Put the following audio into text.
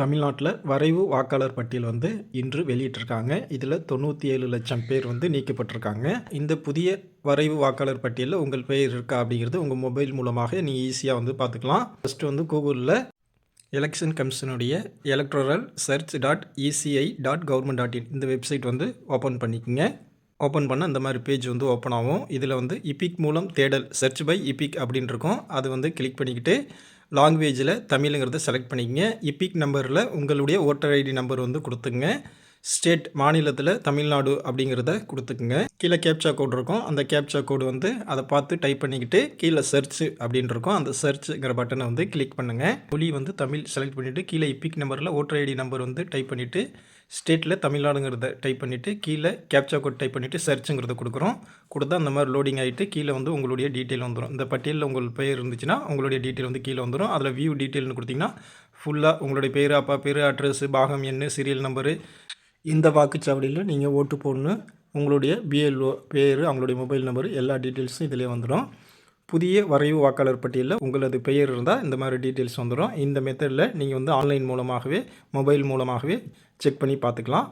தமிழ்நாட்டில் வரைவு வாக்காளர் பட்டியல் வந்து இன்று வெளியிட்டிருக்காங்க. இதில் தொண்ணூற்றி ஏழு லட்சம் பேர் வந்து நீக்கப்பட்டிருக்காங்க. இந்த புதிய வரைவு வாக்காளர் பட்டியலில் உங்கள் பெயர் இருக்கா அப்படிங்கிறது உங்கள் மொபைல் மூலமாக நீங்கள் ஈஸியாக வந்து பார்த்துக்கலாம். ஃபஸ்ட்டு வந்து கூகுளில் election கமிஷனுடைய electoral search dot ECI dot government dot in இந்த வெப்சைட் வந்து ஓப்பன் பண்ணிக்கோங்க. ஓப்பன் பண்ண இந்த மாதிரி பேஜ் வந்து ஓப்பன் ஆகும். இதில் வந்து இபிக் மூலம் தேடல் சர்ச் பை இபிக் அப்படின்னு இருக்கும். அது வந்து கிளிக் பண்ணிக்கிட்டு லாங்குவேஜில் தமிழுங்கிறத செலக்ட் பண்ணிக்கங்க. இப்பிக் நம்பரில் உங்களுடைய ஓட்டர் ஐடி நம்பர் வந்து கொடுத்துங்க ஸ்டேட் மாநிலத்தில் தமிழ்நாடு அப்படிங்கிறத கொடுத்துக்குங்க. கீழே கேப்சா கோடு இருக்கும். அந்த கேப்சா கோடு வந்து அதை பார்த்து டைப் பண்ணிக்கிட்டு கீழே சர்ச் அப்படின்னு இருக்கும். அந்த சர்ச்சுங்கிற பட்டனை வந்து கிளிக் பண்ணுங்கள் மொழி வந்து தமிழ் செலக்ட் பண்ணிவிட்டு கீழே இப்பிக் நம்பரில் ஓட்டர் ஐடி நம்பர் வந்து டைப் பண்ணிவிட்டு ஸ்டேட்டில் தமிழ்நாடுங்கிறத டைப் பண்ணிவிட்டு கீழே கேப்சா கோட் டைப் பண்ணிவிட்டு சர்ச்சுங்கிறத கொடுக்குறோம். கொடுத்தா அந்த மாதிரி லோடிங் ஆகிட்டு கீழே வந்து உங்களுடைய டீட்டெயில் வந்துடும் இந்த பட்டியலில் உங்கள் பெயர் இருந்துச்சுன்னா உங்களுடைய டீட்டெயில் வந்து கீழே வந்துடும் அதில் வியூ டீட்டெயில்னு கொடுத்தீங்கன்னா ஃபுல்லாக உங்களுடைய பேர் அப்பா பேர் அட்ரஸ் பாகம் எண் சீரியல் நம்பரு இந்த வாக்குச்சாவடியில் நீங்கள் ஓட்டு போடணும். உங்களுடைய பிஎல்ஓ பேர் அவங்களுடைய மொபைல் நம்பர் எல்லா டீட்டெயில்ஸும் இதிலே வந்துடும் புதிய வரைவு வாக்காளர் பட்டியலில் உங்களது பெயர் இருந்தால் இந்த மாதிரி டீட்டெயில்ஸ் வந்துடும். இந்த மெத்தடில் நீங்கள் வந்து ஆன்லைன் மூலமாகவே மொபைல் மூலமாகவே செக் பண்ணி பார்த்துக்கலாம்.